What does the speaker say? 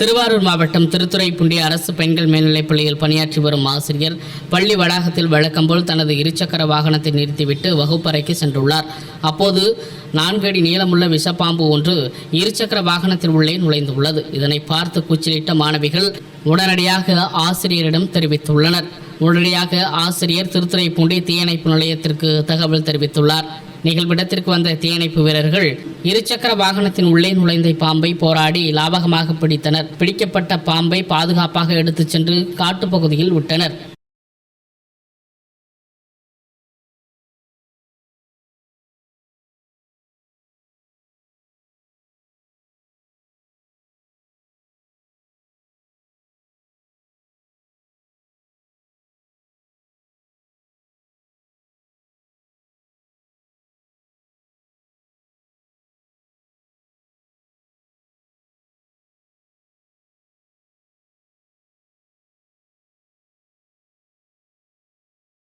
திருவாரூர் மாவட்டம் திருத்துறைப்பூண்டி அரசு பெண்கள் மேல்நிலைப் பள்ளியில் பணியாற்றி வரும் ஆசிரியர் பள்ளி வளாகத்தில் வழக்கம்போல் தனது இருசக்கர வாகனத்தை நிறுத்திவிட்டு வகுப்பறைக்கு சென்றுள்ளார். அப்போது நான்கு அடி நீளமுள்ள விஷப்பாம்பு ஒன்று இருசக்கர வாகனத்தில் உள்ளே நுழைந்துள்ளது. இதனை பார்த்து கூச்சலிட்ட மாணவிகள் உடனடியாக ஆசிரியரிடம் தெரிவித்துள்ளனர். உடனடியாக ஆசிரியர் திருத்துறைப்பூண்டி தீயணைப்பு நிலையத்திற்கு தகவல் தெரிவித்துள்ளார். நிகழ்விடத்திற்கு வந்த தீயணைப்பு வீரர்கள் இருசக்கர வாகனத்தின் உள்ளே நுழைந்த பாம்பை போராடி லாபகமாக பிடித்தனர். பிடிக்கப்பட்ட பாம்பை பாதுகாப்பாக எடுத்துச் சென்று காட்டுப்பகுதியில் விட்டனர்.